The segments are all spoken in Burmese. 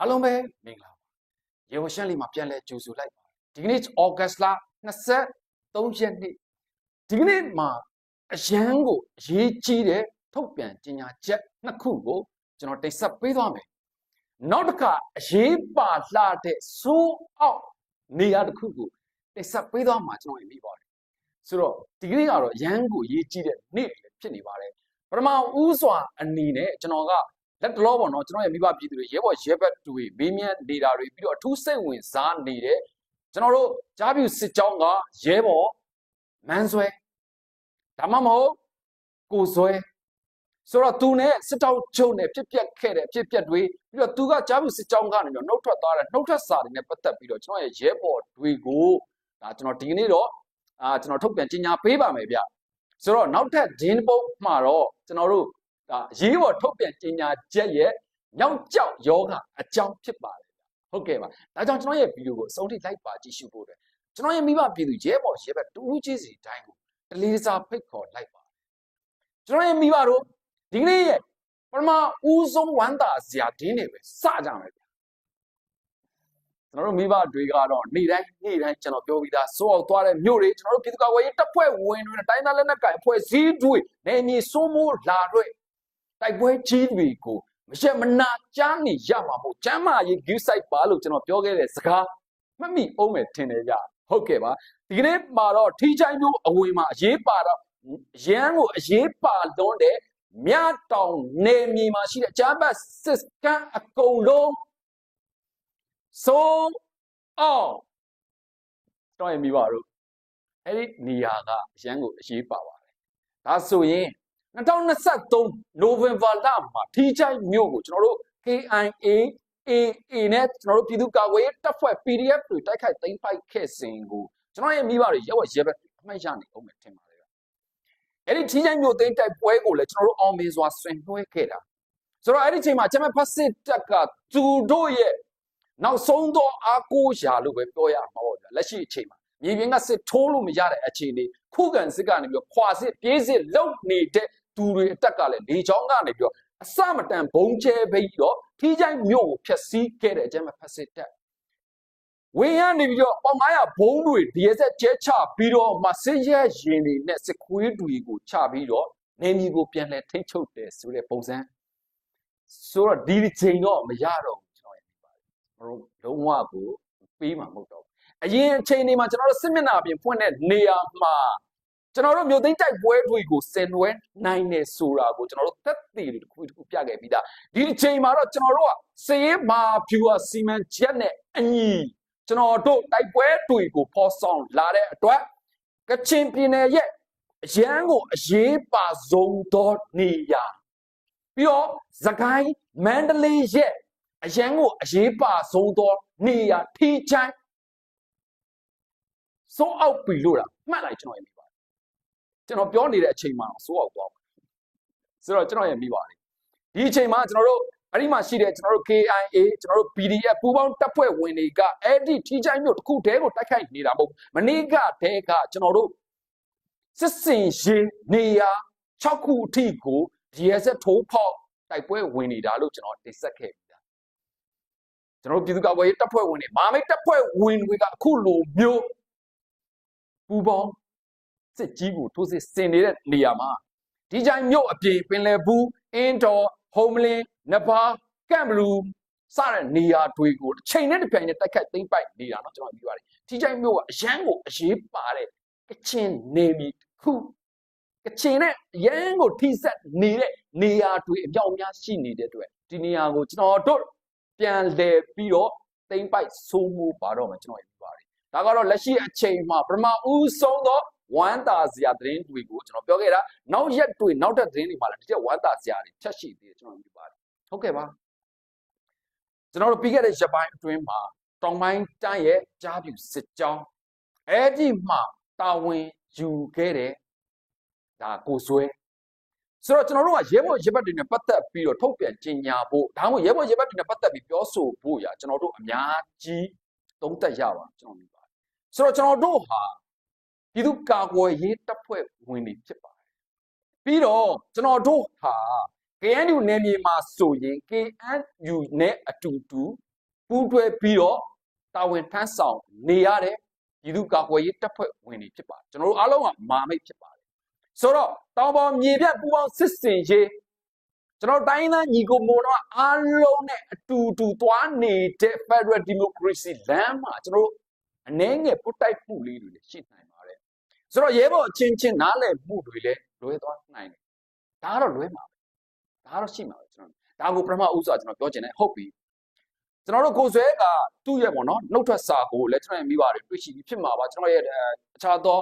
အားလုံးပဲမင်္ဂလာပါရေဝရှန်လေးမှာပြန်လဲကြိုဆိုလိုက်ပါတယ်ဒီကနေ့ဩဂတ်စ်လ23ရက်နေ့ဒီကနေ့မှာအရန်ကိုအရေးကြီးတဲ့ထုတ်ပြန်ကြေညာချက်နှစ်ခုကိုကျွန်တော်တိတ်ဆက်ပေးသွားမယ်နောက်တစ်ခါအရေးပါလှတဲ့စိုးအောက်နေရာတစ်ခုကိုတိတ်ဆက်ပေးသွားမှာကျွန်တော်ရင်ပြီးပါတယ်ဆိုတော့ဒီကနေ့ကတော့ရန်ကိုအရေးကြီးတဲ့နေ့လည်းဖြစ်နေပါတယ်ပထမဦးစွာအနေနဲ့ကျွန်တော်က လက်တလောပေါ့နော်ကျွန်တော်ရဲ့မိဘပြည်သူတွေရဲဘော်ရဲဘက်တွေမေးမြန်းနေတာတွေပြီးတော့အထူးစိတ်ဝင်စားနေတဲ့ကျွန်တော်တို့ကြားပြူစစ်ကြောင်းကရဲဘော်မန်းဆွဲဒါမှမဟုတ်ကိုဆွဲဆိုတော့သူနဲ့စစ်တောက်ချုပ်နဲ့ပြစ်ပြက်ခဲ့တဲ့အဖြစ်ပြက်တွေပြီးတော့သူကကြားပြူစစ်ကြောင်းကနေပြီးတော့နှုတ်ထွက်သွားတဲ့နှုတ်ထွက်စာတွေနဲ့ပတ်သက်ပြီးတော့ကျွန်တော်ရဲ့ရဲဘော်တွေကိုဒါကျွန်တော်ဒီကနေ့တော့အာကျွန်တော်ထုတ်ပြန်ကြေညာပေးပါမယ်ဗျဆိုတော့နောက်ထပ်ဒင်းပုတ်မှာတော့ကျွန်တော်တို့ ဒါရေးပေါ်ထုတ်ပြန်ကြေညာချက်ရဲ့ညောင်ကြောက်ယောဂအကြောင်းဖြစ်ပါတယ်ဗျဟုတ်ကဲ့ပါဒါကြောင့်ကျွန်တော်ရဲ့ဗီဒီယိုကိုအဆုံးထိလိုက်ပါကြည့်ရှုဖို့အတွက်ကျွန်တော်ရဲ့မိဘပြည်သူရဲဘော်ရဲဘက်တူးကြီးစီတိုင်းကိုတလေးစားဖိတ်ခေါ်လိုက်ပါတယ်ကျွန်တော်ရဲ့မိဘတို့ဒီကနေ့ရဲ့ပထမဦးဆုံးဝမ်းသာစရာဒင်းတွေပဲစကြမယ်ဗျကျွန်တော်တို့မိဘတွေကတော့နေ့တိုင်းနေ့တိုင်းကျွန်တော်ပြောပြီးသားစိုးအောင်သွားတဲ့မြို့တွေကျွန်တော်တို့ပြည်သူ့ကာကွယ်ရေးတပ်ဖွဲ့ဝင်တွေနဲ့တိုင်းသားလက်နက်ကိုင်အဖွဲ့စည်းတွေနေမြေစိုးမိုးလာတွေ တိုက်ပွဲကြီးတွေကိုမရှက်မနာကြားနေရမှာမဟုတ်ကျမ်းမာရေး view site ပါလို့ကျွန်တော်ပြောခဲ့တဲ့စကားမှတ်မိအောင်မယ်ထင်တယ်ကြဟုတ်ကဲ့ပါဒီကနေ့မှာတော့ထီချိုင်းမျိုးအဝင်မှာအရေးပါတော့ရန်ကိုအရေးပါလွန်းတဲ့မြတောင်နေမြေမှာရှိတဲ့ဂျာဘတ်စစ်ကန်အကုန်လုံးဆုံးအောင်တော့ရမိပါတို့အဲ့ဒီနေရာကအရန်ကိုအရေးပါပါတယ်ဒါဆိုရင် 2023နိုဝင်ဘာလမှာထီးချိုင်းမြို့ကိုကျွန်တော်တို့ KIA AA နဲ့ကျွန်တော်တို့ပြည်သူ့ကာကွယ်ရေးတပ်ဖွဲ့ PDF တွေတိုက်ခိုက်သိမ်းပိုက်ခဲ့စဉ်ကိုကျွန်တော်ရဲ့မိဘတွေရဲဝရဲဘက်အမှတ်ရနေအောင်မယ်ထင်ပါတယ်။အဲ့ဒီထီးချိုင်းမြို့သိမ်းတိုက်ပွဲကိုလည်းကျွန်တော်တို့အောင်မြင်စွာဆွင်နှွှဲခဲ့တာ။ဆိုတော့အဲ့ဒီချိန်မှာကျွန်မဖက်စစ်တပ်ကသူတို့ရဲ့နောက်ဆုံးသောအားကိုးရာလို့ပဲပြောရမှာပေါ့ဗျာလက်ရှိအချိန်မှာမြေပြင်ကစစ်ထိုးလို့မရတဲ့အခြေအနေခုခံစစ်ကနေပြီးတော့ခွာစစ်ပြေးစစ်လုံနေတဲ့ သူတွေအတက်ကလည်းလေချောင်းကနေပြီးတော့အစမတန်ဘုံကျဲပြီးတော့ထီးချိုင်းမြို့ကိုဖျက်ဆီးခဲ့တဲ့အကျမ်းဖက်စစ်တပ်ဝင်းရနေပြီးတော့ပေါင်900ဘုံတွေဒီရက်ဆက်ကျဲချပြီးတော့မစစ်ရဲရင်တွေနဲ့စစ်ခွေးတွေကိုချပြီးတော့နေမြေကိုပြန်လဲထိမ့်ချုပ်တယ်ဆိုတဲ့ပုံစံဆိုတော့ဒီချိန်တော့မရတော့ဘူးကျွန်တော်ရပြပါတယ်မလို့လုံးဝကိုပေးမှာမဟုတ်တော့ဘူးအရင်အချိန်တွေမှာကျွန်တော်တို့စစ်မျက်နှာပြင်ဖွင့်တဲ့နေရာမှာ ကျွန်တော်တို့မြို့သိမ်းတိုက်ပွဲတွေကိုဆင်နွှဲနိုင်နေဆိုတာကိုကျွန်တော်တို့သက်သေတွေတစ်ခုတစ်ခုပြခဲ့ပြီးသားဒီအချိန်မှာတော့ကျွန်တော်တို့ကစည်ရေးမာဖြူအစီမံချက်နဲ့အညီကျွန်တော်တို့တိုက်ပွဲတွေကိုဖော်ဆောင်လာတဲ့အတွက်ကချင်ပြည်နယ်ရဲ့အရန်ကိုအရေးပါဆုံးသောနေရာပြီးတော့သခိုင်းမန္တလေးရဲ့အရန်ကိုအရေးပါဆုံးသောနေရာထီချိုင်းစိုးအောက်ပြီလို့လားမှတ်လိုက်ကျွန်တော်ရမိပါတယ် ကျွန်တော်ပြောနေတဲ့အချိန်မှာစိုးအောက်သွားပါဆိုတော့ကျွန်တော်ရမိပါတယ်ဒီအချိန်မှာကျွန်တော်တို့အဲ့ဒီမှာရှိတဲ့ကျွန်တော်တို့ KIA ကျွန်တော်တို့ PDF ပူးပေါင်းတပ်ဖွဲ့ဝင်တွေကအဲ့ဒီထီချိုင်းမျိုးတစ်ခုတည်းကိုတိုက်ခိုက်နေတာမဟုတ်မနေ့ကတည်းကကျွန်တော်တို့စစ်စင်ရှင်နေရာ6ခုအထိကို DSS ထိုးဖောက်တိုက်ပွဲဝင်နေတာလို့ကျွန်တော်တင်ဆက်ခဲ့ပြီလားကျွန်တော်တို့ပြည်သူ့ကာကွယ်ရေးတပ်ဖွဲ့ဝင်တွေမာမိတ်တပ်ဖွဲ့ဝင်တွေကအခုလိုမျိုးပူပေါင်း စစ်ကြီးကိုထိုးစစ်ဆင်နေတဲ့နေရာမှာဒီကြိုင်မြို့အပြင်ပင်လယ်ဘူးအင်းတော်ဟုံးမလင်းနဘာကမ်ဘလူးစတဲ့နေရာတွေကိုတစ်ချိန်နဲ့တစ်ပြိုင်နဲ့တိုက်ခတ်သိမ်းပိုက်နေတာเนาะကျွန်တော်ပြောရတယ်ဒီကြိုင်မြို့ကအရန်ကိုအရေးပါတဲ့ကချင်နေမီတစ်ခုကချင်နဲ့အရန်ကိုထိစက်နေတဲ့နေရာတွေအပြောင်းအများရှိနေတဲ့အတွက်ဒီနေရာကိုကျွန်တော်တို့ပြန်လည်ပြီးတော့သိမ်းပိုက်ဆိုးမှုပါတော့မှကျွန်တော်ပြောပါတယ်ဒါကတော့လက်ရှိအချိန်မှာပထမဦးဆုံးသော ဝမ်းသာစရာသတင်းတွေကိုကျွန်တော်ပြောခဲ့တာနောက်ရက်တွေနောက်တဲ့သတင်းတွေမှာလည်းဒီချက်ဝမ်းသာစရာတွေချက်ရှိသေးတယ်ကျွန်တော်ပြောပါတယ်ဟုတ်ကဲ့ပါကျွန်တော်တို့ပြီးခဲ့တဲ့ရက်ပိုင်းအတွင်းမှာတောင်ပိုင်းတိုင်းရဲ့ကြားပြူစစ်ကြောင်းအဲ့ဒီမှာတာဝန်ယူခဲ့တဲ့ဒါကိုဆွဲဆိုတော့ကျွန်တော်တို့ကရဲဘော်ရဲဘက်တွေနဲ့ပတ်သက်ပြီးတော့ထုတ်ပြန်ကြေညာဖို့ဒါမှမဟုတ်ရဲဘော်ရဲဘက်တွေနဲ့ပတ်သက်ပြီးပြောဆိုဖို့ရာကျွန်တော်တို့အများကြီးသုံးသပ်ရပါကျွန်တော်မြင်ပါတယ်ဆိုတော့ကျွန်တော်တို့ဟာ ပြည်သူ့ကာကွယ်ရေးတပ်ဖွဲ့ဝင်တွေဖြစ်ပါတယ်ပြီးတော့ကျွန်တော်တို့ဟာ KNU နယ်မြေမှာဆိုရင် KNU နဲ့အတူတူပူးတွဲပြီးတော့တာဝန်ထမ်းဆောင်နေရတဲ့ပြည်သူ့ကာကွယ်ရေးတပ်ဖွဲ့ဝင်တွေဖြစ်ပါတယ်ကျွန်တော်တို့အားလုံးကမာမိတ်ဖြစ်ပါတယ်ဆိုတော့တောင်ပေါ်မြေပြတ်ပူပေါင်းစစ်စင်ရေးကျွန်တော်တိုင်းသားညီကိုမို့တော့အားလုံးနဲ့အတူတူသွားနေတဲ့ Federal Democracy လမ်းမှာကျွန်တော်တို့အနှဲငယ်ပုတ်တိုက်မှုလေးတွေလည်းရှိနိုင်ပါတယ် ဆိုတော့ရဲဘော်အချင်းချင်းနားလည်မှုတွေလည်းလွဲသွားနိုင်တယ်ဒါကတော့လွဲမှာပဲဒါကတော့ရှိမှာပဲကျွန်တော်ဒါကိုပထမဦးစွာကျွန်တော်ပြောချင်တယ်ဟုတ်ပြီကျွန်တော်တို့ကိုယ်ဆွဲကသူ့ရဲ့ပေါ့နော်နှုတ်ထွက်စာကိုလည်းကျွန်တော်ရဲ့မိဘတွေတွေ့ရှိပြီးဖြစ်မှာပါကျွန်တော်ရဲ့အခြားသော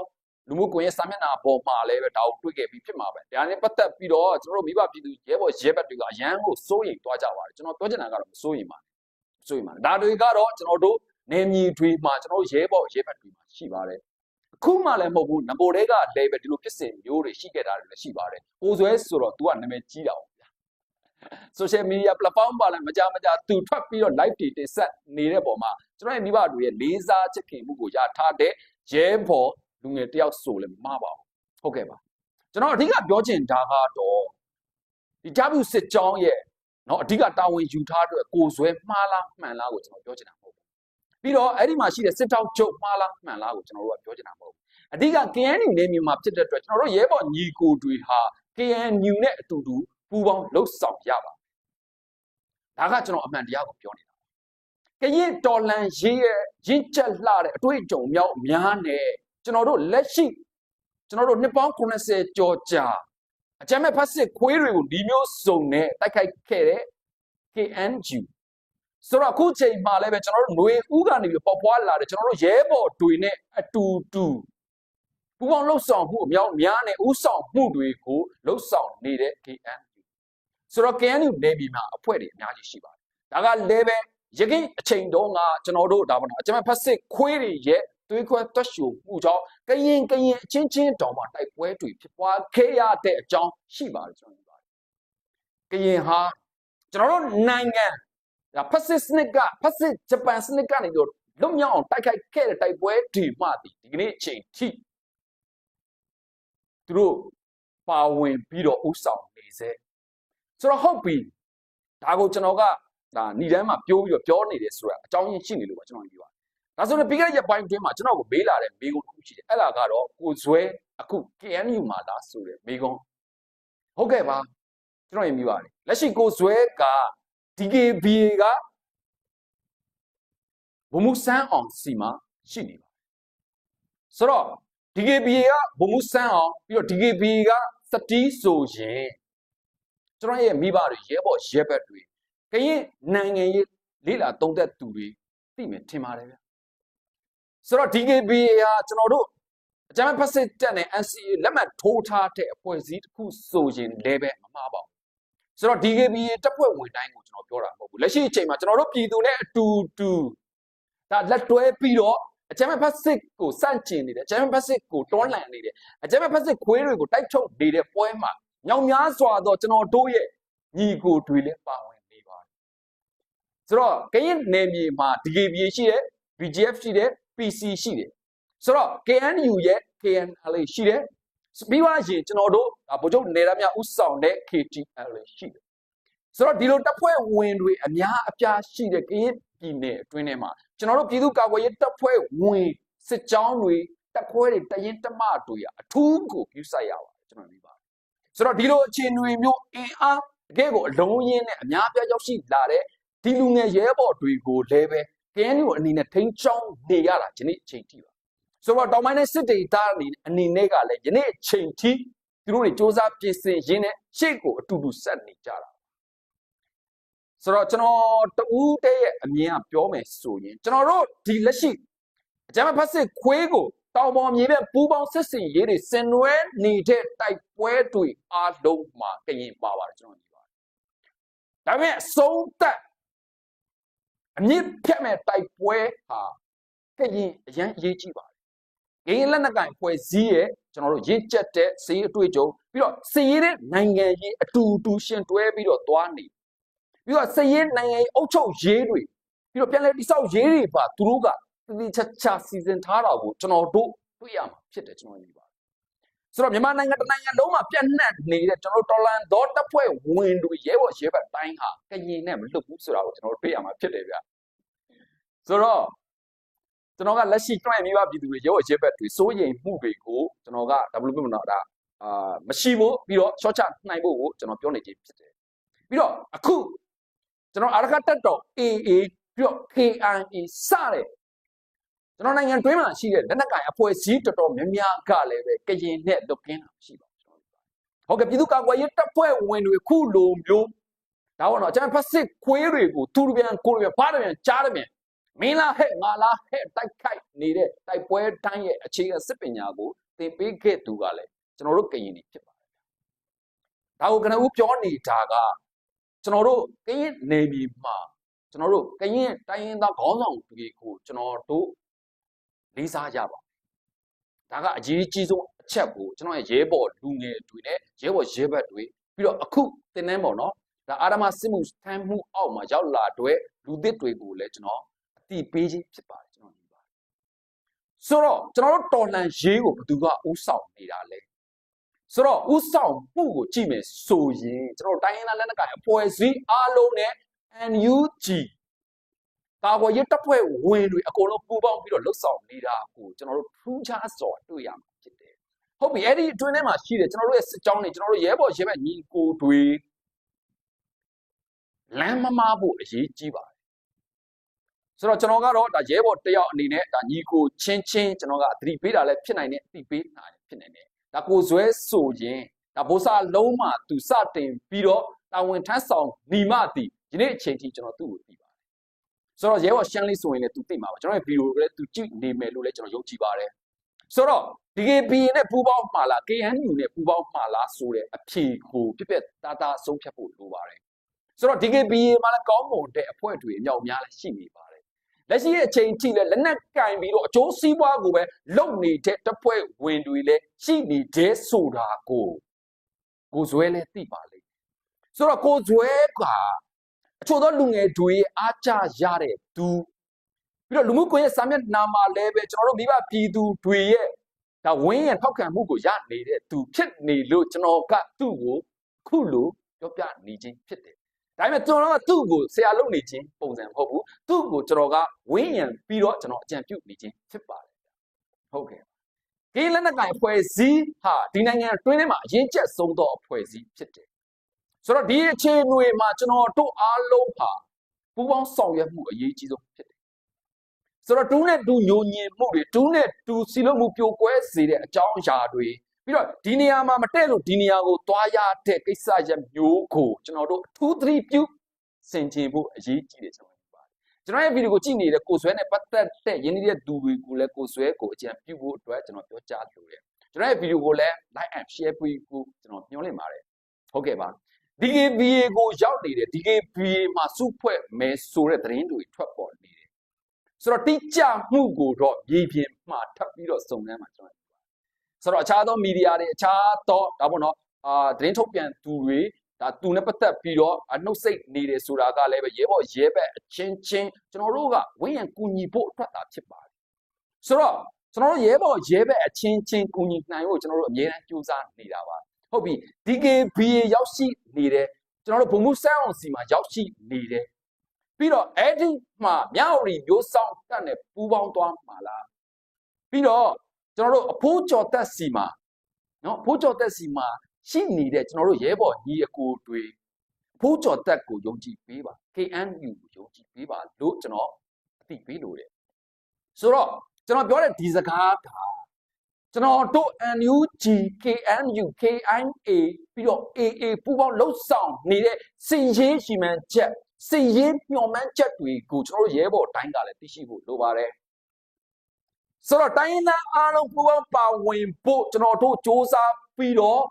လူမှုကွန်ရက်စာမျက်နှာပေါ်မှာလည်းပဲဒါကိုတွေ့ခဲ့ပြီးဖြစ်မှာပဲဒါနဲ့ပတ်သက်ပြီးတော့ကျွန်တော်တို့မိဘပြည်သူရဲဘော်ရဲဘက်တွေကအရန်ကိုစိုးရိမ်သွားကြပါတယ်ကျွန်တော်ပြောချင်တာကတော့မစိုးရိမ်ပါနဲ့စိုးရိမ်ပါနဲ့ဒါတွေကတော့ကျွန်တော်တို့နေမြီတွေမှာကျွန်တော်တို့ရဲဘော်ရဲဘက်တွေမှာရှိပါတယ်အ ခုမှလည်းမဟုတ်ဘူးနဘော်တွေကလည်းပဲဒီလိုဖြစ်စဉ်မျိုးတွေရှိခဲ့တာတွေလည်းရှိပါတယ်ကိုယ်ဆွဲဆိုတော့ तू ကနာမည်ကြီးတာပေါ့ social media platform ပါလဲမကြမကြသူထွက်ပြီးတော့ live တွေတင်ဆက်နေတဲ့ပုံမှာကျွန်တော်ရဲ့မိဘတွေရဲ့လေးစားချစ်ခင်မှုကိုရထားတဲ့ရဲဘော်လူငယ်တယောက်ဆိုလည်းမပါဘူးဟုတ်ကဲ့ပါကျွန်တော်အဓိကပြောချင်တာကတော့ဒီ W စစ်ကြောင်းရဲ့เนาะအဓိကတာဝန်ယူထားတဲ့ကိုယ်ဆွဲမှားလားမှန်လားကိုကျွန်တော်ပြောချင်တာမဟုတ်ဘူး ပြီးတော့အဲ့ဒီမှာရှိတဲ့စစ်တောက်ချုပ်မှားလားမှန်လားကိုကျွန်တော်တို့ကပြောချင်တာမဟုတ်ဘူးအဓိက KNU နေမြန်မာဖြစ်တဲ့အတွက်ကျွန်တော်တို့ရဲဘော်ညီကိုတွေဟာ KNU နဲ့အတူတူပူပေါင်းလှုပ်ဆောင်ရပါဒါကကျွန်တော်အမှန်တရားကိုပြောနေတာကရင်တော်လန်ရေးရဲ့ရင့်ကျက်လှတဲ့အတွေ့အကြုံမြောက်များနဲ့ကျွန်တော်တို့လက်ရှိကျွန်တော်တို့နှစ်ပေါင်း80ကျော်ကြာအကြမ်းမဲ့ဖက်စစ်ခွေးတွေကိုဒီမျိုးစုံနဲ့တိုက်ခိုက်ခဲ့တဲ့ KNU ဆိုတော့အခုချိန်မှာလည်းပဲကျွန်တော်တို့ຫນွေဦးကနေပြီးပေါက်ဖွားလာတယ်ကျွန်တော်တို့ရဲဘော်တွေနဲ့အတူတူပူပေါင်းလှုပ်ဆောင်မှုအများများနဲ့ဥဆောင်မှုတွေကိုလှုပ်ဆောင်နေတဲ့ KNU ဆိုတော့ KNU နေပြည်မှာအဖွဲ့တွေအများကြီးရှိပါတယ်ဒါကလည်းပဲရခိုင်အချိန်တုန်းကကျွန်တော်တို့ဒါပေါ့နော်အကြမ်းဖက်စစ်ခွေးတွေရဲ့သွေးခွဲတွက်ရှူမှုကြောင့်ကရင်ကရင်အချင်းချင်းတောင်မှတိုက်ပွဲတွေဖြစ်ပွားခဲ့ရတဲ့အကြောင်းရှိပါတယ်ကျွန်တော်ပြောပါတယ်ကရင်ဟာကျွန်တော်တို့နိုင်ငံ ဒါဖက်စစ်စနစ်ကဖက်စစ်ဂျပန်စနစ်ကနေတော့လွတ်မြောက်အောင်တိုက်ခိုက်ခဲ့တဲ့တိုက်ပွဲဒီမှဒီဒီကနေ့အချိန်ထိသူတို့ပါဝင်ပြီးတော့ဥဆောင်နေစေဆိုတော့ဟုတ်ပြီဒါကိုကျွန်တော်ကဒါဏီတန်းမှာပြောပြီးတော့ပြောနေတယ်ဆိုတာအကြောင်းရင်းရှိနေလို့ပါကျွန်တော်ပြောတာဒါဆိုရင်ပြီးခဲ့တဲ့ရက်ပိုင်းအတွင်းမှာကျွန်တော်ကိုမေးလာတဲ့မေးခွန်းတစ်ခုရှိတယ်အဲ့ဒါကတော့ကိုဇွဲအခု KNU မှာလားဆိုတဲ့မေးခွန်းဟုတ်ကဲ့ပါကျွန်တော်ရင်မိပါတယ်လက်ရှိကိုဇွဲက DKBA ကဘုံမှုစမ်းအောင်စီမှာရှိနေပါဆိုတော့ DKBA ကဘုံမှုစမ်းအောင်ပြီးတော့ DKBA ကစတီးဆိုရင်ကျွန်တော်ရဲ့မိဘတွေရဲဘော်ရဲဘက်တွေကရင်နိုင်ငံရေးလေးလာတုံးသက်သူတွေသိမယ်ထင်ပါတယ်ဗျဆိုတော့ DKBA ဟာကျွန်တော်တို့အကြမ်းဖက်စစ်တပ်နဲ့ NCA လက်မှတ်ထိုးထားတဲ့အဖွဲ့အစည်းတစ်ခုဆိုရင်လည်းပဲမမှားပါဘူး ဆိုတော့ DKBA တပ်ဖွဲ့ဝင်တိုင်းကိုကျွန်တော်ပြောတာမဟုတ်ဘူးလက်ရှိအချိန်မှာကျွန်တော်တို့ပြည်သူနဲ့အတူတူဒါလက်တွဲပြီးတော့အကြမ်းဖက်စစ်ကိုစန့်ကျင်နေတယ်အကြမ်းဖက်စစ်ကိုတွန်းလှန်နေတယ်အကြမ်းဖက်စစ်ခွေးတွေကိုတိုက်ထုတ်နေတဲ့ပွဲမှာညောင်များစွာတော့ကျွန်တော်တို့ရဲ့ညီကိုတွေလည်းပါဝင်နေပါတယ်ဆိုတော့ကရင်နယ်မြေမှာ DKBA ရှိတယ် BGF ရှိတယ် PC ရှိတယ်ဆိုတော့ KNU ရဲ့ KNL ရှိတယ် ပြီးသွားရင်ကျွန်တော်တို့ဗိုလ်ချုပ်နေရမြဥဆောင်တဲ့ KTL ရှိတယ်ဆိုတော့ဒီလိုတပ်ဖွဲ့ဝင်တွေအများအပြားရှိတဲ့ကရင်ပြည်နယ်အတွင်းထဲမှာကျွန်တော်တို့ပြည်သူ့ကာကွယ်ရေးတပ်ဖွဲ့ဝင်စစ်ကြောင်းတွေတပ်ခွဲတွေတရင်တမတွေအထူးကိုပြုဆိုင်ရပါတယ်ကျွန်တော်ပြောပါဆိုတော့ဒီလိုအခြေအနေမျိုးအင်အားတကယ်ကိုအလုံးရင်းနဲ့အများအပြားရောက်ရှိလာတဲ့ဒီလူငယ်ရဲဘော်တွေကိုလည်းပဲ KNU အနေနဲ့ထိန်းချောင်းနေရတာဒီနေ့အချိန်ထိပါ ဆိုတော့တောင်ပိုင်းနဲ့စစ်ဒေသအနေအနေနဲ့ကလည်းယနေ့အချိန်ထိသူတို့တွေစ조사ပြင်ဆင်ရင်းနဲ့ရှေ့ကိုအတူတူဆက်နေကြတာဆိုတော့ကျွန်တော်တူးတဲ့ရဲ့အမြင်ကပြောမယ်ဆိုရင်ကျွန်တော်တို့ဒီလက်ရှိအကြမ်းဖက်စစ်ခွေးကိုတောင်ပေါ်မြေပြပူပေါင်းစစ်စင်ရေးတွေစင်နွဲနေတဲ့တိုက်ပွဲတွေအားလုံးမှာကရင်ပါပါတယ်ကျွန်တော်ညီပါတယ်ဒါပေမဲ့အဆုံးသက်အမြင့်ဖြတ်မဲ့တိုက်ပွဲဟာကရင်အရန်အရေးကြီးပါတယ် ကရင်လက်နက်ကင်ဖွဲ့စည်းရဲ့ကျွန်တော်တို့ရင့်ကျက်တဲ့စီးအတွေ့အကြုံပြီးတော့စီးရတဲ့နိုင်ငံကြီးအတူတူရှင်တွဲပြီးတော့သွားနေပြီးတော့စည်ရင်နိုင်ငံရေးအုပ်ချုပ်ရေးတွေပြီးတော့ပြန်လဲတိဆောက်ရေးတွေပါသူတို့ကတတိချာချာစီစဉ်ထားတာကိုကျွန်တော်တို့တွေ့ရမှာဖြစ်တယ်ကျွန်တော်ညီပါဆိုတော့မြန်မာနိုင်ငံတစ်နိုင်ငံလုံးမှာပြန့်နှံ့နေတဲ့ကျွန်တော်တော်လန်သောတပ်ဖွဲ့ဝင်တွေရဲဘော်ရဲဘက်တိုင်းဟာကရင်နဲ့မလွတ်ဘူးဆိုတာကိုကျွန်တော်တို့တွေ့ရမှာဖြစ်တယ်ဗျဆိုတော့ ကျွန်တော်ကလက်ရှိကျွန်တော်ရဲ့မိဘပြည်သူတွေရဲဘော်ရဲဘက်တွေစိုးရိမ်မှုတွေကိုကျွန်တော်က WP မနော်ဒါအာမရှိဖို့ပြီးတော့ short ချနိုင်ဖို့ကိုကျွန်တော်ပြောနေခြင်းဖြစ်တယ်ပြီးတော့အခုကျွန်တော်အာရခတက်တော် AA ပြီးတော့ KIA စတဲ့ကျွန်တော်နိုင်ငံတွင်းမှာရှိတဲ့လက်နက်ကိုင်အဖွဲ့အစည်းတော်တော်များများကလည်းပဲကရင်နဲ့လွတ်ကင်းတာမရှိပါဘူးကျွန်တော်ဟုတ်ကဲ့ပြည်သူ့ကာကွယ်ရေးတပ်ဖွဲ့ဝင်တွေခုလိုမျိုးဒါကတော့ကျွန်တော်ဖက်စစ်ခွေးတွေကိုသူတို့ပြန်ကိုယ်ပြန်ဘားပြန်ကြားတယ်ပြန် မင်းလားဟဲ့ငါလားဟဲ့တိုက်ခိုက်နေတဲ့တိုက်ပွဲတိုင်းရဲ့အခြေခံစစ်ပညာကိုသင်ပေးခဲ့သူကလည်းကျွန်တော်တို့ကရင်နေဖြစ်ပါတယ်ဒါကိုကနဦးပြောနေတာကကျွန်တော်တို့ကရင်နေပြည်မှာကျွန်တော်တို့ကရင်တိုင်းရင်းသားခေါင်းဆောင်တွေကိုကျွန်တော်တို့လေးစားကြပါဒါကအရေးကြီးဆုံးအချက်ကိုကျွန်တော်ရဲ့ရဲဘော်လူငယ်တွေနဲ့ရဲဘော်ရဲဘက်တွေပြီးတော့အခုတင်နှန်းပေါ့နော်ဒါအာရမစစ်မှုထမ်းမှုအောက်မှာရောက်လာတဲ့လူသစ်တွေကိုလည်းကျွန်တော်အ တိပေးခြင်းဖြစ်ပါတယ်ကျွန်တော်ညီပါတယ်ဆိုတော့ကျွန်တော်တို့တော်လှန်ရေးကိုဘယ်သူကဥဆောင်နေတာလဲဆိုတော့ဥဆောင်မှုကိုကြည့်မယ်ဆိုရင်ကျွန်တော်တိုင်းရင်းသားလက်နက်ကိုင်အဖွဲ့အစည်းအားလုံးနဲ့ NUG ကာကွယ်ရေးတပ်ဖွဲ့ဝင်တွေအကုန်လုံးပူးပေါင်းပြီးတော့လှုပ်ဆောင်နေတာကိုကျွန်တော်တို့ထူးခြားစွာတွေ့ရမှာဖြစ်တယ်ဟုတ်ပြီအဲ့ဒီအတွင်းထဲမှာရှိတယ်ကျွန်တော်တို့ရဲ့စစ်ကြောင်းတွေကျွန်တော်တို့ရဲဘော်ရဲဘက်ညီကိုတွေလမ်းမမားဖို့အရေးကြီးပါတယ် ဆိုတော့ကျွန်တော်ကတော့ဒါရဲဘော်တယောက်အနေနဲ့ဒါညီကိုချင်းချင်းကျွန်တော်ကအသတိပေးတာလည်းဖြစ်နိုင်တယ်အသတိပေးတာလည်းဖြစ်နိုင်တယ်ဒါကိုဇွဲဆိုရင်ဒါဘိုးစာလုံးမှာသူစတင်ပြီးတော့တာဝန်ထမ်းဆောင်ညီမသည်ဒီနေ့အချိန်ထိကျွန်တော်သူ့ကိုသိပါတယ်ဆိုတော့ရဲဘော်ရှမ်းလေးဆိုရင်လည်းသူသိမှာပါကျွန်တော်ရဲ့ဗီဒီယိုကိုလည်းသူကြည့်နေမယ်လို့လည်းကျွန်တော်ယုံကြည်ပါတယ်ဆိုတော့ DKB နဲ့ပူပေါင်းမှာလား KNU နဲ့ပူပေါင်းမှာလားဆိုတဲ့အဖြေကိုပြပြတာတာဆုံးဖြတ်ဖို့လိုပါတယ်ဆိုတော့ DKB မှာလည်းကောင်းမွန်တဲ့အဖွဲ့တွေအမြောက်များလည်းရှိနေပါတယ် လက်ရှိရဲ့အချိန်ထိလည်းလက်နက်ကင်ပြီးတော့အကျိုးစီးပွားကိုပဲလုံနေတဲ့တပ်ဖွဲ့ဝင်တွေလည်းရှိနေတဲ့ဆိုတာကိုကိုဇွဲလည်းသိပါလိမ့်ဆိုတော့ကိုဇွဲကအချို့သောလူငယ်တွေအားကြရတဲ့သူပြီးတော့လူမှုကွန်ရက်စာမျက်နှာမှာလည်းပဲကျွန်တော်တို့မိဘပြည်သူတွေရဲ့ဒါဝင်းရံထောက်ခံမှုကိုရနေတဲ့သူဖြစ်နေလို့ကျွန်တော်ကသူ့ကိုခုလိုပြောပြနေခြင်းဖြစ်တယ်။ ဒါပေမဲ့ကျွန်တော်ကသူ့ကိုဆရာလုပ်နေခြင်းပုံစံမဟုတ်ဘူး။သူ့ကိုကျွန်တော်ကဝင်းရံပြီးတော့ကျွန်တော်အကြံပြုနေခြင်းဖြစ်ပါတယ်။ဟုတ်ကဲ့။ဒီလက်နက်ကိုင်အဖွဲ့အစည်းဟာဒီနိုင်ငံအတွင်းထဲမှာအရင်ကျက်ဆုံးသောအဖွဲ့အစည်းဖြစ်တယ်။ဆိုတော့ဒီအခြေအနေမှာကျွန်တော်တို့အားလုံးဟာပူးပေါင်းဆောင်ရွက်မှုအရေးကြီးဆုံးဖြစ်တယ်ဆိုတော့တူးနဲ့တူညိုညင်မှုတွေတူးနဲ့တူစီလို့မှုပြိုကွဲစေတဲ့အကြောင်းအရာတွေ ပြီးတော့ဒီနေရာမှာမတဲ့လို့ဒီနေရာကိုသွားရတဲ့ကိစ္စရပ်မျိုးကိုကျွန်တော်တို့အထူးသတိပြုစင်ကြင်ဖို့အရေးကြီးတယ်ကျွန်တော်ပြောပါတယ်ကျွန်တော်ရဲ့ဗီဒီယိုကိုကြည့်နေတဲ့ကိုဆွဲနဲ့ပတ်သက်တဲ့ရင်းနှီးတဲ့သူတွေကိုလည်းကိုဆွဲကိုအကြံပြုဖို့အတွက်ကျွန်တော်ပြောကြားလိုတယ်ကျွန်တော်ရဲ့ဗီဒီယိုကိုလည်း like and share ပေးဖို့ကျွန်တော်ညွှန်လင့်ပါတယ်ဟုတ်ကဲ့ပါ DKBA ကိုရောက်နေတယ် DKBA မှာစုဖွဲ့မယ်ဆိုတဲ့သတင်းတွေထွက်ပေါ်နေတယ်ဆိုတော့တိကျမှုကိုတော့မြေပြင်မှာထပ်ပြီးတော့စုံစမ်းမှာကျွန်တော် ဆိုတော့အခြားသောမီဒီယာတွေအခြားသောဒါပေါ့နော်အာသတင်းထုတ်ပြန်သူတွေဒါသူနဲ့ပတ်သက်ပြီးတော့နှုတ်ဆက်နေတယ်ဆိုတာကလည်းပဲရဲဘော်ရဲဘက်အချင်းချင်းကျွန်တော်တို့ကဝင်းရံကူညီဖို့အတွက်သာဖြစ်ပါတယ်ဆိုတော့ကျွန်တော်တို့ရဲဘော်ရဲဘက်အချင်းချင်းကူညီနိုင်ဖို့ကျွန်တော်တို့အမြဲတမ်းကြိုးစားနေတာပါဟုတ်ပြီ DKBA ရောက်ရှိနေတယ်ကျွန်တော်တို့ဘုံမှုစမ်းအောင်စီမှာရောက်ရှိနေတယ်ပြီးတော့အဲ့ဒီမှာမြောက်ရီမျိုးဆောင်တက်နဲ့ပူးပေါင်းသွားမှာလားပြီးတော့ ကျွန်တော်တို့အဖိုးကျော်တက်စီမှာနော်အဖိုးကျော်တက်စီမှာရှိနေတဲ့ကျွန်တော်တို့ရဲဘော်ညီအကိုတွေအဖိုးကျော်တက်ကိုယုံကြည်ပေးပါ KNU ကိုယုံကြည်ပေးပါလို့ကျွန်တော်အသိပေးလို့တယ်ဆိုတော့ကျွန်တော်ပြောတဲ့ဒီစကားကကျွန်တော်တို့ NUG KNU KIA ပြီးတော့ AA ပူးပေါင်းလှုပ်ဆောင်နေတဲ့စင်ရေးရှိမှန်းချက်စင်ရေးမျှော်မှန်းချက်တွေကိုကျွန်တော်တို့ရဲဘော်တိုင်းကလည်းသိရှိဖို့လိုပါတယ် ဆိုတော့တိုင်းရင်းသားအားလုံးပူးပေါင်းပါဝင်ဖို့ကျွန်တော်တို့စ조사ပြီးတော့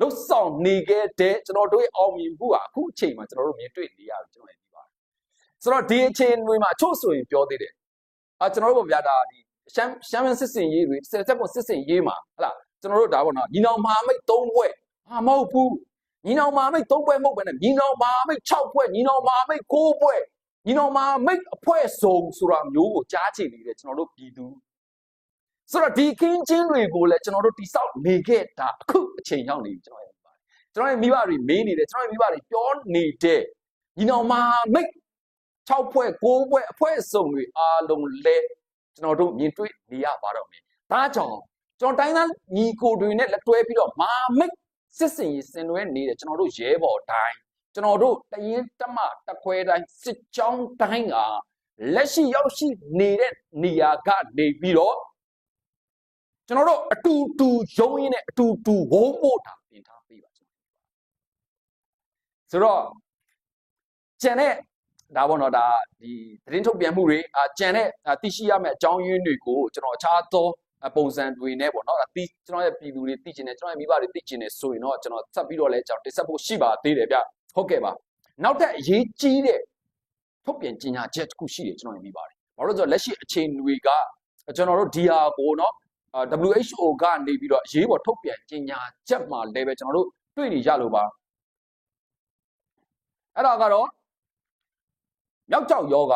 လှုပ်ဆောင်နေခဲ့တဲ့ကျွန်တော်တို့ရဲ့အောင်မြင်မှုကအခုအချိန်မှာကျွန်တော်တို့မြင်တွေ့နေရပြီကျွန်တော်လည်းသိပါတယ်ဆိုတော့ဒီအချိန်တွေမှာအချို့ဆိုရင်ပြောသေးတယ်အာကျွန်တော်တို့ဗျာဒါဒီရှမ်းရှမ်းမစစ်စင်ရေးတွေဆက်ဆက်ပေါ်စစ်စင်ရေးမှာဟလာကျွန်တော်တို့ဒါပေါ့နော်ညီနောင်မဟာမိတ်၃ဘွဲ့ဟာမဟုတ်ဘူးညီနောင်မဟာမိတ်၃ဘွဲ့မဟုတ်ဘဲနဲ့ညီနောင်မဟာမိတ်၆ဘွဲ့ညီနောင်မဟာမိတ်၉ဘွဲ့ညီနောင်မဟာမိတ်အဖွဲ့စုံဆိုတာမျိုးကိုကြားချင်နေတယ်ကျွန်တော်တို့ပြည်သူ ဆိုတော့ဒီခင်းချင်းတွေကိုလည်းကျွန်တော်တို့တိဆောက်နေခဲ့တာအခုအချိန်ရောက်နေပြီကျွန်တော်ရဲ့ပါတယ်ကျွန်တော်ရဲ့မိဘတွေမေးနေတယ်ကျွန်တော်ရဲ့မိဘတွေပြောနေတဲ့ညီနောင်မဟာမိတ်6ဖွဲ့9ဖွဲ့အဖွဲ့အစုံတွေအားလုံးလဲကျွန်တော်တို့မြင်တွေ့နေရပါတော့မယ်ဒါကြောင့်ကျွန်တော်တိုင်းသားညီကိုတွေနဲ့လက်တွဲပြီးတော့မာမိတ်စစ်စင်ရေးဆင်နွှဲနေတဲ့ကျွန်တော်တို့ရဲဘော်တိုင်းကျွန်တော်တို့တရင်တမတခွဲတိုင်းစစ်ကြောင်းတိုင်းကလက်ရှိရောက်ရှိနေတဲ့နေရာကနေပြီးတော့ ကျွန်တော်တို့အတူတူရုံးရင်းနဲ့အတူတူဝုန်းဖို့တာပြင်ထားပေးပါကျွန်တော်ဆိုတော့ကျန်တဲ့ဒါပေါ့နော်ဒါဒီသတင်းထုတ်ပြန်မှုတွေအာကျန်တဲ့သိရှိရမယ့်အကြောင်းရင်းတွေကိုကျွန်တော်အခြားသောပုံစံတွေနဲ့ပေါ့နော်ဒါသိကျွန်တော်ရဲ့ပြည်သူတွေသိကျင်တယ်ကျွန်တော်ရဲ့မိဘတွေသိကျင်တယ်ဆိုရင်တော့ကျွန်တော်ဆက်ပြီးတော့လည်းကျွန်တော်တင်ဆက်ဖို့ရှိပါသေးတယ်ဗျဟုတ်ကဲ့ပါနောက်ထပ်အရေးကြီးတဲ့ထုတ်ပြန်ကြေညာချက်တစ်ခုရှိတယ်ကျွန်တော်ရဲ့မိဘတွေဘာလို့လဲဆိုတော့လက်ရှိအချိန်တွေကကျွန်တော်တို့ DR ကိုနော် WHO ကနေပြီးတော့အရေးပေါ်ထုတ်ပြန်ကြေညာချက်မှာလည်းပဲကျွန်တော်တို့တွေ့နေကြလို့ပါအဲ့ဒါကတော့မြောက်ကျောက်ယောဂ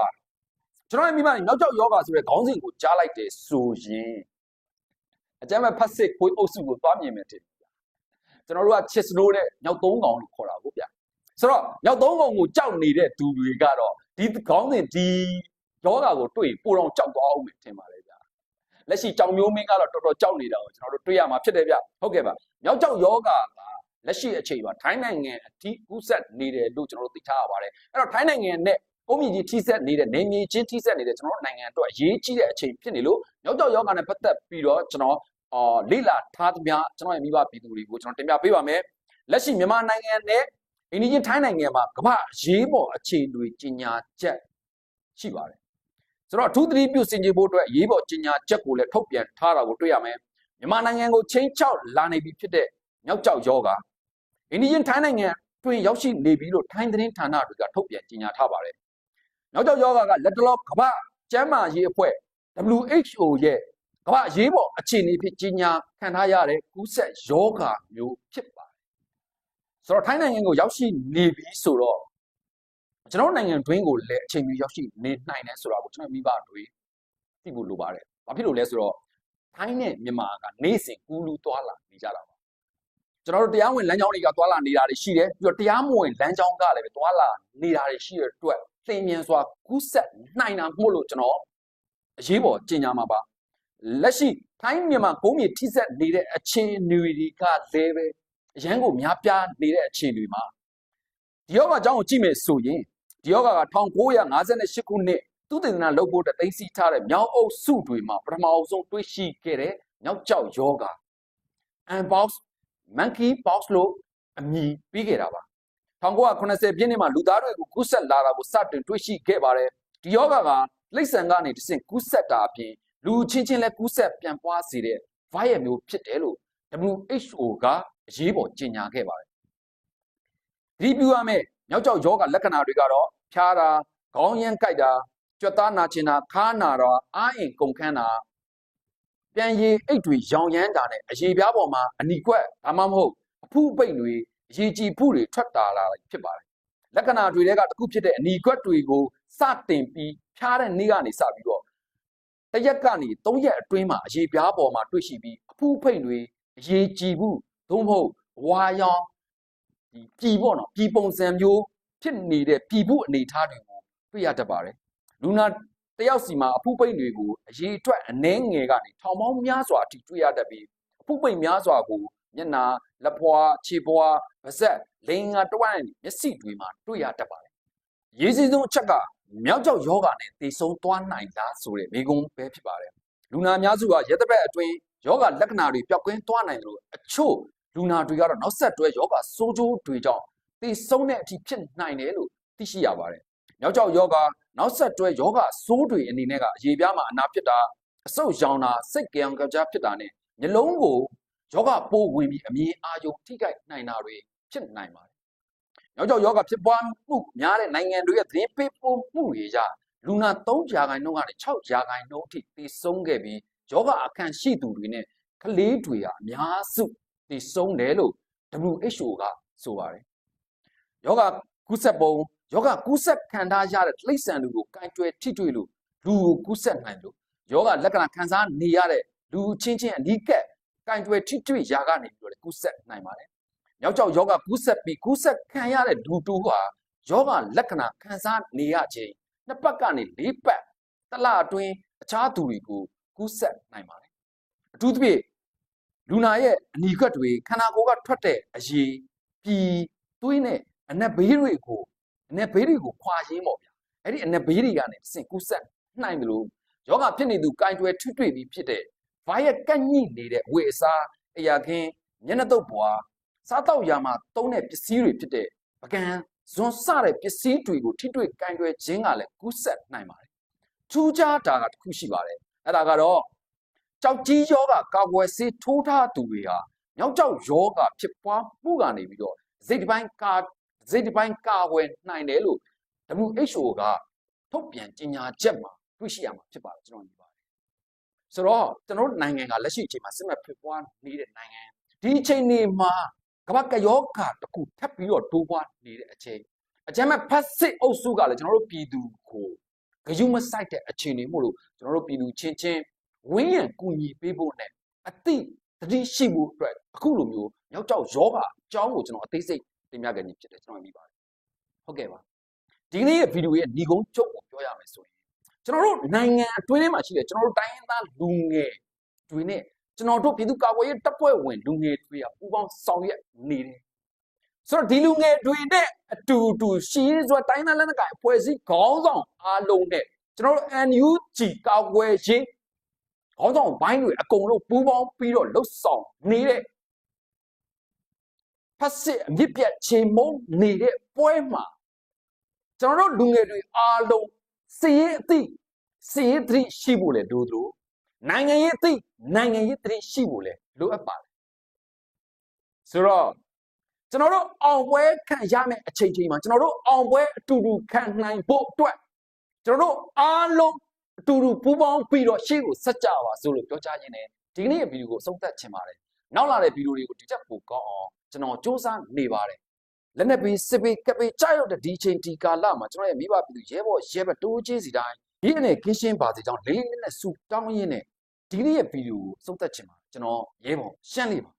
ကျွန်တော်ရဲ့မိမမြောက်ကျောက်ယောဂဆိုတဲ့ခေါင်းစဉ်ကိုကြားလိုက်တယ်ဆိုရင်အကြမ်းမဲ့ဖတ်စစ်ခွေးအုပ်စုကိုသွားမြင်မယ်တင်ကျွန်တော်တို့ကချစ်စနိုးတဲ့မြောက်သုံးကောင်လို့ခေါ်တာကိုဗျဆိုတော့မြောက်သုံးကောင်ကိုကြောက်နေတဲ့သူတွေကတော့ဒီခေါင်းစဉ်ဒီယောဂကိုတွေ့ပိုတော့ကြောက်သွားအောင်မယ်ထင်ပါလေဗျ လက်ရှိကြောင်မျိုးမင်းကတော့တော်တော်ကြောက်နေတာကိုကျွန်တော်တို့တွေ့ရမှာဖြစ်တယ်ဗျဟုတ်ကဲ့ပါမြောက်ကျောက်ယောဂကလက်ရှိအချိန်မှာထိုင်းနိုင်ငံအထိကူးဆက်နေတယ်လို့ကျွန်တော်တို့သိထားရပါတယ်အဲ့တော့ထိုင်းနိုင်ငံနဲ့အုံးမြင့်ကြီးထိဆက်နေတဲ့နေမြေချင်းထိဆက်နေတဲ့ကျွန်တော်တို့နိုင်ငံအတွက်အရေးကြီးတဲ့အချိန်ဖြစ်နေလို့မြောက်ကျောက်ယောဂနဲ့ပတ်သက်ပြီးတော့ကျွန်တော်အော်လိလာထားသမျှကျွန်တော်ရဲ့မိဘပြည်သူတွေကိုကျွန်တော်တင်ပြပေးပါမယ်လက်ရှိမြန်မာနိုင်ငံနဲ့အိန္ဒိယထိုင်းနိုင်ငံမှာကမ္ဘာရေးပေါ်အခြေတွေကြီးညာချက်ရှိပါတယ် ဆိုတော့အထူးသတိပြုစင်ကြေဖို့အတွက်ရေးပေါ်ကြီးညာချက်ကိုလည်းထုတ်ပြန်ထားတာကိုတွေ့ရမယ်မြန်မာနိုင်ငံကိုချင်းချောက်လာနေပြီဖြစ်တဲ့မြောက်ကျောက်ယောဂအိန္ဒိယထိုင်းနိုင်ငံတွင်ရောက်ရှိနေပြီလို့ထိုင်းသတင်းဌာနတွေကထုတ်ပြန်ကြေညာထားပါတယ်နောက်ကျောက်ယောဂကလက်တလောကမ္ဘာကျန်းမာရေးအဖွဲ့ WHO ရဲ့ကမ္ဘာရေးပေါ်အခြေအနေဖြစ်ကြီးညာခံထားရတဲ့ကူးဆက်ယောဂမျိုးဖြစ်ပါတယ်ဆိုတော့ထိုင်းနိုင်ငံကိုရောက်ရှိနေပြီဆိုတော့ ကျွန်တော်နိုင်ငံတွင်းကိုလည်းအချိန်မီရောက်ရှိနေနိုင်တယ်ဆိုတာကိုကျွန်တော်မိဘတွေသိဖို့လိုပါတယ်။ဘာဖြစ်လို့လဲဆိုတော့ထိုင်းနဲ့မြန်မာကနေ့စဉ်ကူးလူသွားလာနေကြတာပါ။ကျွန်တော်တို့တရားဝင်လမ်းကြောင်းတွေကသွားလာနေတာတွေရှိတယ်။ပြီးတော့တရားမဝင်လမ်းကြောင်းကလည်းပဲသွားလာနေတာတွေရှိတဲ့အတွက်သင်မြန်စွာကူးဆက်နိုင်တာမို့လို့ကျွန်တော်အရေးပေါ်ကြင်ညာမှာပါလက်ရှိထိုင်းမြန်မာကုန်းမြေထိဆက်နေတဲ့အခြေအနေတွေကလည်းပဲအရန်ကိုများပြားနေတဲ့အခြေအနေမှာဒီယောဂအကြောင်းကိုကြည့်မယ်ဆိုရင် ဒီယောဂက1958ခုနှစ်သူတည်နာလုပ်ဖို့တသိသိထားတဲ့မြောက်အုပ်စုတွေမှာပထမအဆုံးတွေ့ရှိခဲ့တဲ့မြောက်ကျောက်ယောဂ unbox monkey box လို့အမည်ပေးခဲ့တာပါ1980ပြည့်နှစ်မှာလူသားတွေကိုကူးဆက်လာတာကိုစတင်တွေ့ရှိခဲ့ပါတယ်ဒီယောဂကလိမ့်ဆန်ကနေတဆင့်ကူးဆက်တာအပြင်လူချင်းချင်းလည်းကူးဆက်ပြန်ပွားစေတဲ့ virus မျိုးဖြစ်တယ်လို့ WHO ကအရေးပေါ်ကြေညာခဲ့ပါတယ်ဒီပြူရမယ့် မြောက်ကျောက်ယောဂလက္ခဏာတွေကတော့ဖျားတာခေါင်းရမ်းကိုက်တာကြွက်သားနာကျင်တာခါနာတာအားအင်ကုန်ခန်းတာပြန်ရည်အိတ်တွေရောင်ရမ်းတာနဲ့အရေပြားပေါ်မှာအနီကွက်ဒါမှမဟုတ်အဖုပိတ်တွေရေကြည်ဖုတွေထွက်တာလာဖြစ်ပါတယ်လက္ခဏာတွေတဲကတစ်ခုဖြစ်တဲ့အနီကွက်တွေကိုစတင်ပြီးဖျားတဲ့နေ့ကနေစပြီးတော့တရက်ကနေ၃ရက်အတွင်းမှာအရေပြားပေါ်မှာတွေ့ရှိပြီးအဖူးဖိတ်တွေအရေကြည်ဘူးသို့မဟုတ်ဝါရောင် ဒီပြည်ပေါ့နော်ပြည်ပုံစံမျိုးဖြစ်နေတဲ့ပြည်ဘူးအနေထားတွေကိုတွေ့ရတတ်ပါတယ်လူနာတယောက်စီမှာအဖူးပိတ်တွေကိုအရေအတွက်အနှဲငယ်ကနေထောင်ပေါင်းများစွာအထိတွေ့ရတတ်ပြီးအဖူးပိတ်များစွာကိုမျက်နာလက်ဖွာခြေဖွာပါးစပ်လိန်ငါတဝိုင်းမျက်စိတွေမှာတွေ့ရတတ်ပါတယ်ရေးစည်းဆုံးအချက်ကမြောက်ကျောက်ယောဂနဲ့တည်ဆုံသွားနိုင်လားဆိုတဲ့မိကုံးပဲဖြစ်ပါတယ်လူနာအများစုကရက်သက်အတွင်းယောဂလက္ခဏာတွေပျောက်ကင်းသွားနိုင်လို့အချို့ လူနာတွေကတော့နောက်ဆက်တွဲယောဂစိုးကျိုးတွေကြောင့်တည်ဆုံတဲ့အထိဖြစ်နိုင်တယ်လို့သိရှိရပါတယ်မြောက်ကျောက်ယောဂနောက်ဆက်တွဲယောဂစိုးတွေအနေနဲ့ကအရေးပြားမှာအနာဖြစ်တာအဆုတ်ရောင်တာစိတ်ကြံကြဖြစ်တာနဲ့မျိုးလုံးကိုယောဂပိုးဝင်ပြီးအမြင်အာရုံထိခိုက်နိုင်တာတွေဖြစ်နိုင်ပါတယ်နောက်ကျောက်ယောဂဖြစ်ပွားမှုများတဲ့နိုင်ငံတွေရဲ့သတင်းပေးပို့မှုတွေကြလူနာ3ရာခိုင်နှုန်းကနေ6ရာခိုင်နှုန်းအထိတည်ဆုံးခဲ့ပြီးယောဂအခန့်ရှိသူတွေနဲ့ကလေးတွေဟာအများစု တည်ဆုံးတယ်လို့ WHO ကဆိုပါတယ်ယောဂကူးဆက်ပုံယောဂကူးဆက်ခံထားရတဲ့တိရစ္ဆာန်တွေကိုကင်တွယ်ထိတွေ့လို့လူကိုကူးဆက်နိုင်လို့ယောဂလက္ခဏာခံစားနေရတဲ့လူချင်းချင်းအနီးကပ်ကင်တွယ်ထိတွေ့ရာကနေပြီးတော့ကူးဆက်နိုင်ပါတယ်။ယောက်ျောက်ယောဂကူးဆက်ပြီးကူးဆက်ခံရတဲ့ဒူတူဟာယောဂလက္ခဏာခံစားနေရခြင်းနှစ်ပတ်ကနေလေးပတ်တစ်လအတွင်းအခြားသူတွေကိုကူးစက်နိုင်ပါတယ်အထူးသဖြင့် လူနာရဲ့အနီခွက်တွေခန္ဓာကိုယ်ကထွက်တဲ့အရည်ပြည်သွေးနဲ့အနက်ဘေးတွေကိုအနက်ဘေးတွေကိုခွာရင်းပေါ့ဗျာအဲ့ဒီအနက်ဘေးတွေကနေတစ်ဆင့်ကူးစက်နိုင်တယ်လို့ယောဂဖြစ်နေသူကင်တွယ်ထွတ်တွေ့ပြီးဖြစ်တဲ့ဗိုင်းရပ်ကန့်ညိနေတဲ့အဝတ်အစားအရာခင်းမျက်နှာတုပ်ပွားစားတော့ရာမှာသုံးတဲ့ပစ္စည်းတွေဖြစ်တဲ့ပကံဇွန်စတဲ့ပစ္စည်းတွေကိုထိတွေ့ကင်တွယ်ခြင်းကလည်းကူးစက်နိုင်ပါတယ်ထူးခြားတာကတစ်ခုရှိပါတယ်အဲ့ဒါကတော့ ကြောက်ကြီးယောဂကာကွယ်ဆေးထိုးထားသူတွေဟာညောက်ကြောက်ယောဂဖြစ်ပွားမှုကနေပြီးတော့စိတ်တစ်ပိုင်းကာစိတ်တစ်ပိုင်းကာကွယ်နိုင်တယ်လို့ WHO ကထုတ်ပြန်ကြေညာချက်မှာတွေ့ရှိရမှာဖြစ်ပါတယ်ကျွန်တော်ညီပါတယ်ဆိုတော့ကျွန်တော်တို့နိုင်ငံကလက်ရှိအချိန်မှာစစ်မှတ်ဖြစ်ပွားနေတဲ့နိုင်ငံဒီအချိန်နေမှာကမ္ဘာကယောဂတစ်ခုထပ်ပြီးတော့တိုးပွားနေတဲ့အချိန်အကြမ်းမဲ့ဖတ်စစ်အုပ်စုကလည်းကျွန်တော်တို့ပြည်သူကိုဂယုမဆိုင်တဲ့အခြေအနေမို့လို့ကျွန်တော်တို့ပြည်သူချင်းချင်း ဝင်းရံကူညီပေးဖို့နဲ့အတိတတိရှိဖို့အတွက်အခုလိုမျိုးမြောက်ကျောက်ယောဂအကြောင်းကိုကျွန်တော်အသေးစိတ်တင်ပြခဲ့ခြင်းဖြစ်တယ်ကျွန်တော်မြင်ပါတယ်ဟုတ်ကဲ့ပါဒီကနေ့ရဲ့ဗီဒီယိုရဲ့ညီကုန်းချုပ်ကိုပြောရမယ်ဆိုရင်ကျွန်တော်တို့နိုင်ငံအတွင်းထဲမှာရှိတဲ့ကျွန်တော်တို့တိုင်းရင်းသားလူငယ်တွေနဲ့ကျွန်တော်တို့ပြည်သူ့ကာကွယ်ရေးတပ်ဖွဲ့ဝင်လူငယ်တွေကပူးပေါင်းဆောင်ရွက်နေတယ်ဆိုတော့ဒီလူငယ်တွေနဲ့အတူတူရှင်းစွာတိုင်းသားလက်နက်ကိုင်အဖွဲ့အစည်းခေါင်းဆောင်အားလုံးနဲ့ကျွန်တော်တို့ NUG ကာကွယ်ရေး ခေါင်းဆောင်ဘိုင်းတွေအကုန်လုံးပူးပေါင်းပြီးတော့လှုပ်ဆောင်နေတဲ့ဖက်စစ်အမြင့်ပြတ်ချိန်မုံနေတဲ့ပွဲမှာကျွန်တော်တို့လူငယ်တွေအားလုံးစီရင်အသိစီရင်သတိရှိဖို့လေတို့တို့နိုင်ငံရေးအသိနိုင်ငံရေးသတိရှိဖို့လေလိုအပ်ပါတယ်ဆိုတော့ကျွန်တော်တို့အောင်ပွဲခံရမယ့်အချိန်ချင်းမှာကျွန်တော်တို့အောင်ပွဲအတူတူခံနိုင်ဖို့အတွက်ကျွန်တော်တို့အားလုံး အတူတူပူးပေါင်းပြီးတော့ရှေ့ကိုဆက်ကြပါစို့လို့ပြောချရင်းနဲ့ဒီကနေ့ရဲ့ဗီဒီယိုကိုအဆုံးသတ်ချင်ပါတယ်နောက်လာတဲ့ဗီဒီယိုတွေကိုဒီချက်ပိုကောင်းအောင်ကျွန်တော်စူးစမ်းနေပါတယ်လက်နဲ့ပြီးစစ်ပြီးကပ်ပြီးကြောက်ရွံ့တဲ့ဒီချိန်ဒီကာလမှာကျွန်တော်ရဲ့မိဘပြည်သူရဲဘော်ရဲဘက်တိုးချင်းစီတိုင်းဒီအနေကင်းရှင်းပါစေကြောင်းလေးလေးနက်နက်ဆူတောင်းရင်းနဲ့ဒီနေ့ရဲ့ဗီဒီယိုကိုအဆုံးသတ်ချင်ပါတယ်ကျွန်တော်ရဲဘော်ရှမ်းလေးပါ